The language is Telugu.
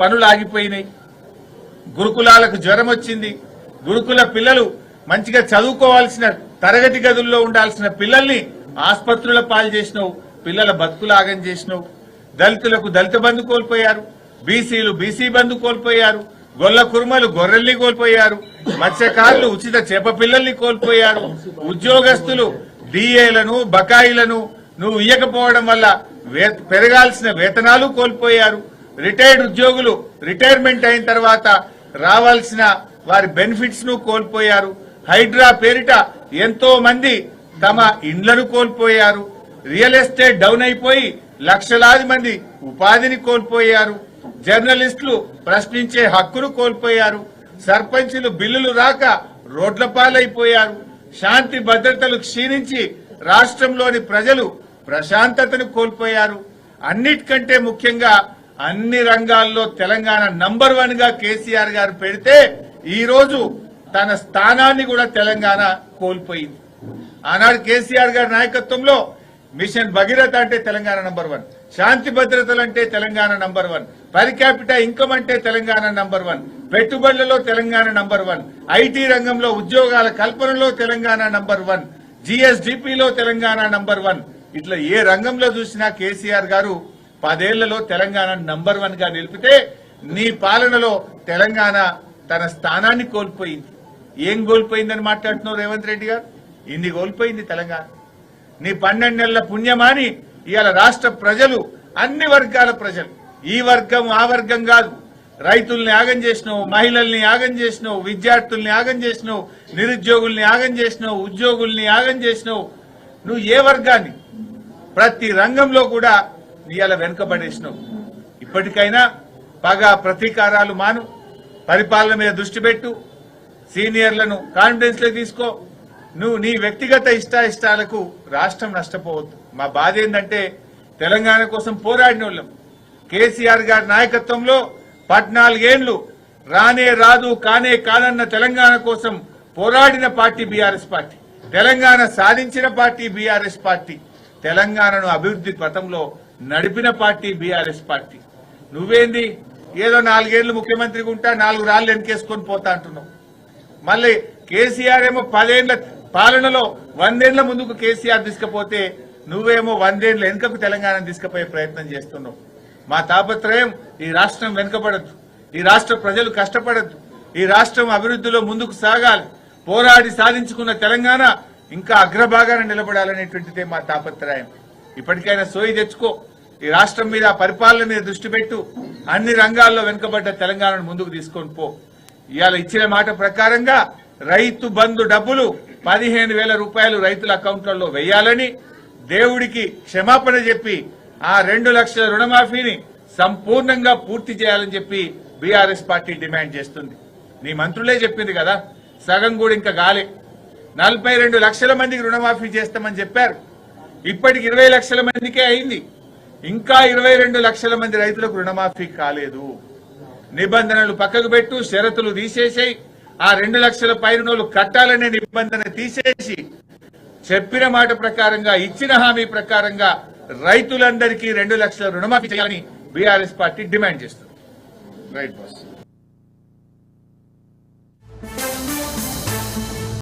పనులు ఆగిపోయినాయి గురుకులాలకు జ్వరం వచ్చింది గురుకుల పిల్లలు మంచిగా చదువుకోవాల్సిన తరగతి గదుల్లో ఉండాల్సిన పిల్లల్ని ఆసుపత్రుల పాలు చేసినావు పిల్లల బతుకులాగం చేసినావు. దళితులకు దళిత బంధు కోల్పోయారు బీసీలు బీసీ బంధు కోల్పోయారు గొల్ల కుర్మలు గొర్రెల్ని కోల్పోయారు మత్స్యకారులు ఉచిత చేప పిల్లల్ని కోల్పోయారు. ఉద్యోగస్తులు డిఏలను బకాయిలను నువ్వు ఇయ్యకపోవడం వల్ల పెరగాల్సిన వేతనాలు కోల్పోయారు. రిటైర్డ్ ఉద్యోగులు రిటైర్మెంట్ అయిన తర్వాత రావాల్సిన వారి బెనిఫిట్స్ను కోల్పోయారు. హైడ్రా పేరిట ఎంతో మంది తమ ఇండ్లను కోల్పోయారు. రియల్ ఎస్టేట్ డౌన్ అయిపోయి లక్షలాది మంది ఉపాధిని కోల్పోయారు. జర్నలిస్టులు ప్రశ్నించే హక్కును కోల్పోయారు. సర్పంచులు బిల్లులు రాక రోడ్ల పాలైపోయారు. శాంతి భద్రతలు క్షీణించి రాష్ట్రంలోని ప్రజలు ప్రశాంతతను కోల్పోయారు. అన్నిటికంటే ముఖ్యంగా అన్ని రంగాల్లో తెలంగాణ నంబర్ వన్గా కేసీఆర్ గారు పెడితే ఈ రోజు తన స్థానాన్ని కూడా తెలంగాణ కోల్పోయింది. ఆనాడు కేసీఆర్ గారి నాయకత్వంలో మిషన్ భగీరథ అంటే తెలంగాణ నంబర్ వన్. శాంతి భద్రతలు అంటే Telangana number one. Per capita income అంటే తెలంగాణ నంబర్ వన్. పెట్టుబడులలో తెలంగాణ నంబర్ వన్. ఐటీ రంగంలో ఉద్యోగాల కల్పనలో తెలంగాణ నంబర్ వన్. జిఎస్డిపిలో తెలంగాణ నంబర్ వన్. ఇట్లా ఏ రంగంలో చూసినా కేసీఆర్ గారు పదేళ్ళలో తెలంగాణ నంబర్ వన్గా నిలిపితే నీ పాలనలో తెలంగాణ తన స్థానాన్ని కోల్పోయింది. ఏం కోల్పోయిందని మాట్లాడుతున్నావు రేవంత్ రెడ్డి గారు? ఇన్ని కోల్పోయింది తెలంగాణ. నీ పన్నెండు నెలల పుణ్యమాని ఇవాళ రాష్ట్ర ప్రజలు అన్ని వర్గాల ప్రజలు ఈ వర్గం ఆ వర్గం కాదు. రైతుల్ని యాగం చేసినావు మహిళల్ని యాగం చేసినావు విద్యార్థుల్ని యాగం చేసినావు నిరుద్యోగుల్ని యాగం చేసినావు ఉద్యోగుల్ని యాగం చేసినావు. నువ్వు ఏ వర్గాన్ని? ప్రతి రంగంలో కూడా ఇవాళ వెనుకబడేసినావు. ఇప్పటికైనా పగ ప్రతీకారాలు మాను. పరిపాలన మీద దృష్టి పెట్టు. సీనియర్లను కాన్ఫిడెన్స్లో తీసుకో. నువ్వు నీ వ్యక్తిగత ఇష్టాయిష్టాలకు రాష్ట్రం నష్టపోవద్దు. మా బాధ ఏంటంటే తెలంగాణ కోసం పోరాడిన వాళ్ళం కేసీఆర్ గారి నాయకత్వంలో పద్నాలుగేండ్లు రానే రాదు కానే కానన్న తెలంగాణ కోసం పోరాడిన పార్టీ బీఆర్ఎస్ పార్టీ. తెలంగాణ సాధించిన పార్టీ బీఆర్ఎస్ పార్టీ. తెలంగాణను అభివృద్ధి పథంలో నడిపిన పార్టీ బీఆర్ఎస్ పార్టీ. నువ్వేంది? ఏదో నాలుగేళ్ళు ముఖ్యమంత్రిగా ఉంటా నాలుగు రాళ్ళు వెనకేసుకొని పోతా అంటున్నావు. మళ్ళీ కేసీఆర్ ఏమో పదేళ్ళ పాలనలో వందేళ్ళ ముందుకు కేసీఆర్ తీసుకుపోతే నువ్వేమో వందేళ్ళ వెనుకకు తెలంగాణ తీసుకుపోయే ప్రయత్నం చేస్తున్నావు. మా తాపత్రయం ఈ రాష్ట్రం వెనుకబడద్దు. ఈ రాష్ట్ర ప్రజలు కష్టపడద్దు. ఈ రాష్ట్రం అభివృద్ధిలో ముందుకు సాగాలి. పోరాడి సాధించుకున్న తెలంగాణ ఇంకా అగ్రభాగాన నిలబడాలనేటువంటిదే మా తాపత్రయం. ఇప్పటికైనా సోయి తెచ్చుకో. ఈ రాష్ట్రం మీద పరిపాలన మీద దృష్టి పెట్టు. అన్ని రంగాల్లో వెనుకబడ్డ తెలంగాణను ముందుకు తీసుకొని పో. ఇవాళ ఇచ్చిన మాట ప్రకారంగా రైతు బంధు డబ్బులు పదిహేను వేల రూపాయలు రైతుల అకౌంట్లలో వేయాలని దేవుడికి క్షమాపణ చెప్పి ఆ రెండు లక్షల రుణమాఫీని సంపూర్ణంగా పూర్తి చేయాలని చెప్పి బీఆర్ఎస్ పార్టీ డిమాండ్ చేస్తుంది. నీ మంత్రులే చెప్పింది కదా సగం కూడా ఇంకా గాలే. నలభై రెండు లక్షల మందికి రుణమాఫీ చేస్తామని చెప్పారు. ఇప్పటికి ఇరవై లక్షల మందికే అయింది. ఇంకా ఇరవై రెండు లక్షల మంది రైతులకు రుణమాఫీ కాలేదు. నిబంధనలు పక్కకు పెట్టు షరతులు తీసేసి ఆ రెండు లక్షల పైన కట్టాలనే నిబంధన తీసేసి చెప్పిన మాట ప్రకారంగా ఇచ్చిన హామీ ప్రకారంగా రైతులందరికీ రెండు లక్షల రుణమాఫీ చేయాలని బీఆర్ఎస్ పార్టీ డిమాండ్ చేస్తుంది. Right boss.